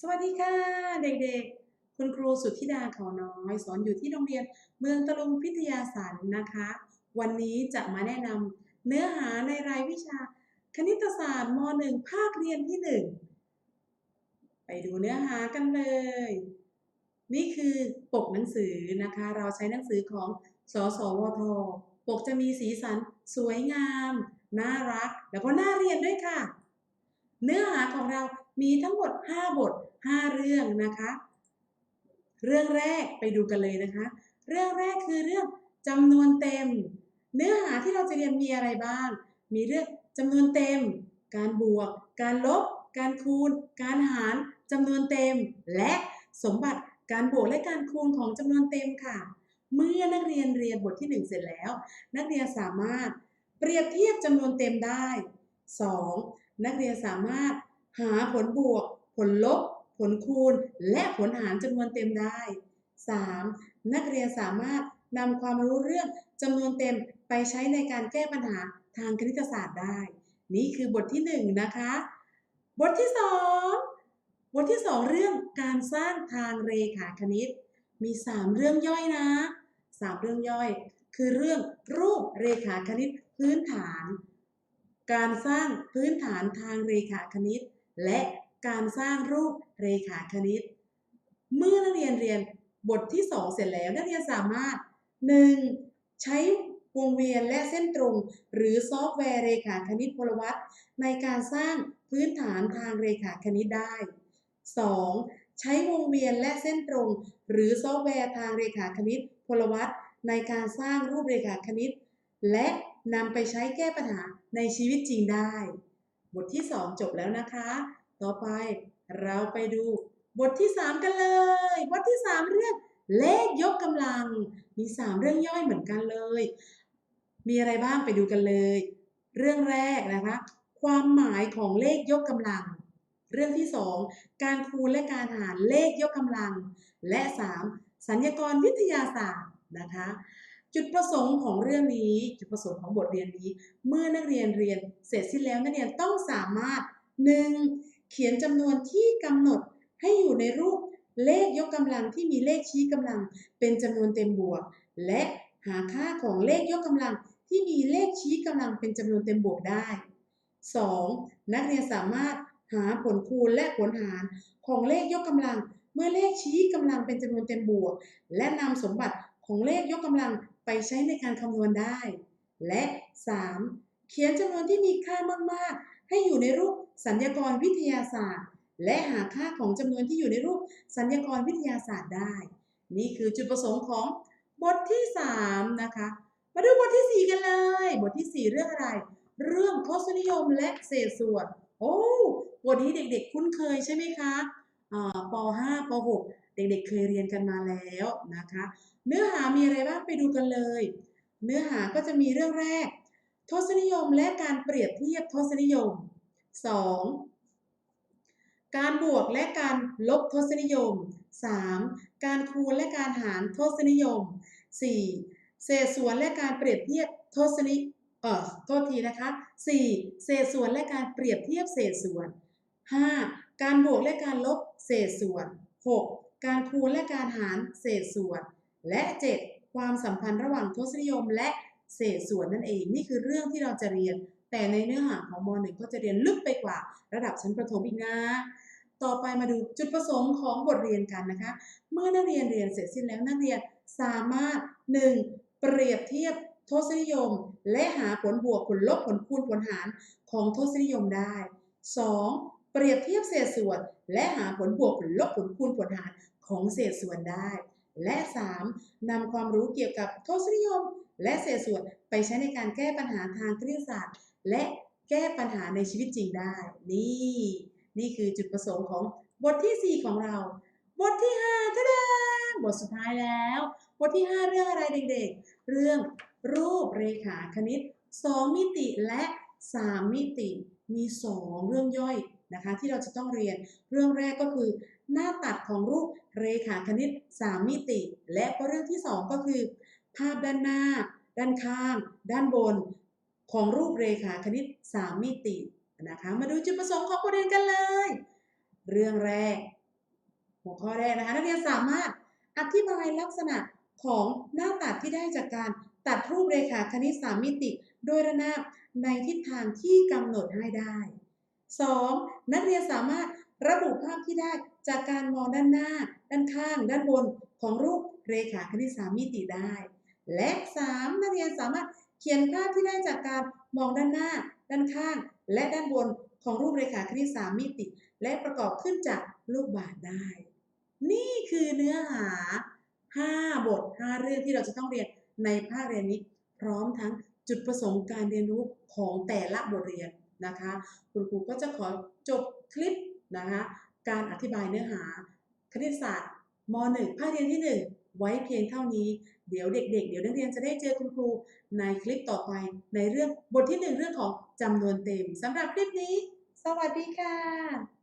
สวัสดีค่ะ เด็กๆ คุณครูสุทธิดาเขาน้อย สอนอยู่ที่โรงเรียนเมืองตะลุงพิทยาสันนะคะ วันนี้จะมาแนะนำเนื้อหาในรายวิชา คณิตศาสตร์ม .1 ภาคเรียนที่ 1 ไปดูเนื้อหากันเลย นี่คือปกหนังสือนะคะ เราใช้หนังสือของสสวท ปกจะมีสีสันสวยงาม น่ารัก แล้วก็น่าเรียนด้วยค่ะ เนื้อหาของเรามีทั้งหมด 5 บท 5 เรื่องนะคะ เรื่องแรกไปดูกันเลยนะคะ เรื่องแรกคือเรื่องจำนวนเต็ม เนื้อหาที่เราจะเรียนมีอะไรบ้าง มีเรื่องจำนวนเต็ม การบวก การลบ การคูณ การหารจำนวนเต็ม และสมบัติการบวกและการคูณของจำนวนเต็มค่ะ เมื่อนักเรียนเรียนบทที่ 1 เสร็จแล้ว นักเรียนสามารถเปรียบเทียบจำนวนเต็มได้ 2. นักเรียนสามารถหาผลบวก ผลลบ ผลคูณและผลหารจำนวนเต็มได้ 3. นักเรียนสามารถนำความรู้เรื่องจำนวนเต็มไปใช้ในการแก้ปัญหาทางคณิตศาสตร์ได้ นี่คือบทที่ 1 นะคะ บทที่ 2 บทที่ 2 เรื่องการสร้างทางเรขาคณิต มี 3 เรื่องย่อยนะ 3 เรื่องย่อย คือเรื่องรูปเรขาคณิตพื้นฐาน การสร้างพื้นฐานทางเรขาคณิต และ การสร้างรูปเรขาคณิต เมื่อนักเรียนเรียนบทที่ 2 เสร็จแล้วนักเรียนสามารถ 1. ใช้วงเวียนและเส้นตรง หรือซอฟต์แวร์เรขาคณิตพลวัตในการสร้างพื้นฐานทางเรขาคณิตได้ 2. ใช้วงเวียนและเส้นตรง หรือซอฟต์แวร์ทางเรขาคณิตพลวัตในการสร้างรูปเรขาคณิต และนำไปใช้แก้ปัญหาในชีวิตจริงได้ บทที่ 2 จบแล้วนะคะ ต่อไปเราไปดูบทที่ 3 กันเลย บทที่ 3 เรื่องเลขยกกำลัง มี 3 เรื่องย่อยเหมือนกันเลย มีอะไรบ้างไปดูกันเลย เรื่องแรกนะคะ ความหมายของเลขยกกำลัง เรื่องที่ 2 การคูณและการหารเลขยกกำลัง และ 3. สัญญากรวิทยาศาสตร์นะคะ จุดประสงค์ของเรื่องนี้ จุดประสงค์ของบทเรียนนี้ เมื่อนักเรียนเรียนเสร็จสิ้นแล้วนักเรียนต้องสามารถ 1. เขียนจำนวนที่กำหนดให้อยู่ในรูปเลขยกกำลังที่มีเลขชี้กำลัง เป็นจำนวนเต็มบวก และหาค่าของเลขยกกำลังที่มีเลขชี้กำลังเป็นจำนวนเต็มบวกได้ 2. นักเรียนสามารถหาผลคูณและผลหารของเลขยกกำลัง เมื่อเลขชี้กำลังเป็นจำนวนเต็มบวก และนำสมบัติของเลขยกกำลังไปใช้ในการคำนวณได้ และ 3. เขียนจำนวนที่มีค่ามาก ๆ ให้อยู่ในรูป สัญญากรวิทยาศาสตร์ และหาค่าของจำนวนที่อยู่ในรูปสัญญากรวิทยาศาสตร์ได้ นี่คือจุดประสงค์ของบทที่ 3 นะคะ มาดูบทที่ 4 กันเลย บทที่ 4 เรื่องอะไร เรื่องทศนิยมและเศษส่วน โอ้บทนี้เด็กๆคุ้นเคยใช่ไหมคะอ่าป .5 ป .6 เด็กๆเคยเรียนกันมาแล้วนะคะ เนื้อหามีอะไรบ้างไปดูกันเลย เนื้อหาก็จะมีเรื่องแรก ทศนิยมและการเปรียบเทียบทศนิยม 2. การบวกและการลบทศนิยม 3. การคูณและการหารทศนิยม 4. เศษส่วนและการเปรียบเทียบทศนิเอ่อโทษทีนะคะ 4. เศษส่วนและการเปรียบเทียบเศษส่วน 5. การบวกและการลบเศษส่วน 6. การคูณและการหารเศษส่วน และ 7. ความสัมพันธ์ระหว่างทศนิยมและเศษส่วนนั่นเอง นี่คือเรื่องที่เราจะเรียน แต่ในเนื้อหาของม .1 ก็จะเรียนลึกไปกว่าระดับชั้นประถมอีกนะ ต่อไปมาดูจุดประสงค์ของบทเรียนกันนะคะ เมื่อนักเรียนเรียนเสร็จสิ้นแล้วนักเรียนสามารถ 1. เปรียบเทียบทศนิยม และหาผลบวกผลลบผลคูณผลหารของทศนิยมได้ 2. เปรียบเทียบเศษส่วน และหาผลบวกผลลบผลคูณผลหารของเศษส่วนได้ และ 3. นำความรู้เกี่ยวกับทศนิยม และเศษส่วนไปใช้ในการแก้ปัญหาทางคณิตศาสตร์ และแก้ปัญหาในชีวิตจริงได้ นี่ นี่คือจุดประสงค์ของบทที่ 4 ของเรา บทที่5ทะดาบทสุดท้ายแล้ว บทที่ 5 เรื่องอะไรเด็กๆ เรื่องรูปเรขาคณิต 2 มิติและ 3 มิติ มี 2 เรื่องย่อยนะคะที่เราจะต้องเรียนเรื่องแรกก็คือ หน้าตัดของรูปเรขาคณิต 3 มิติ และก็เรื่องที่ 2 ก็คือ ภาพด้านหน้า ด้านข้าง ด้านบน ของรูปเรขาคณิต 3 มิตินะคะ มาดูจุดประสงค์ของบทเรียนกันเลย เรื่องแรก หัวข้อแรกนะคะนักเรียนสามารถอธิบายลักษณะของหน้าตัดที่ได้จากการตัดรูปเรขาคณิตสามมิติ โดยระนาบในทิศทางที่กำหนดให้ได้ 2. นักเรียนสามารถระบุภาพที่ได้จากการมองด้านหน้า ด้านข้าง ด้านบนของรูปเรขาคณิตสามมิติได้ และ 3. นักเรียนสามารถ เขียนภาพที่ได้จากการมองด้านหน้า ด้านข้าง และด้านบนของรูปเรขาคณิตสามมิติ และประกอบขึ้นจากลูกบาศก์ได้ นี่คือเนื้อหา 5 บท 5 เรื่องที่เราจะต้องเรียนในภาคเรียนนี้ พร้อมทั้งจุดประสงค์การเรียนรู้ของแต่ละบทเรียนนะคะ คุณครูก็จะขอจบคลิปนะคะ การอธิบายเนื้อหา คณิตศาสตร์ม .1 ภาคเรียนที่ 1 ไว้เพียงเท่านี้ เดี๋ยวเด็กๆเดี๋ยวนักเรียนจะได้เจอคุณครูในคลิปต่อไป ในเรื่องบทที่ 1 เรื่องของจำนวนเต็มสำหรับคลิปนี้ สวัสดีค่ะ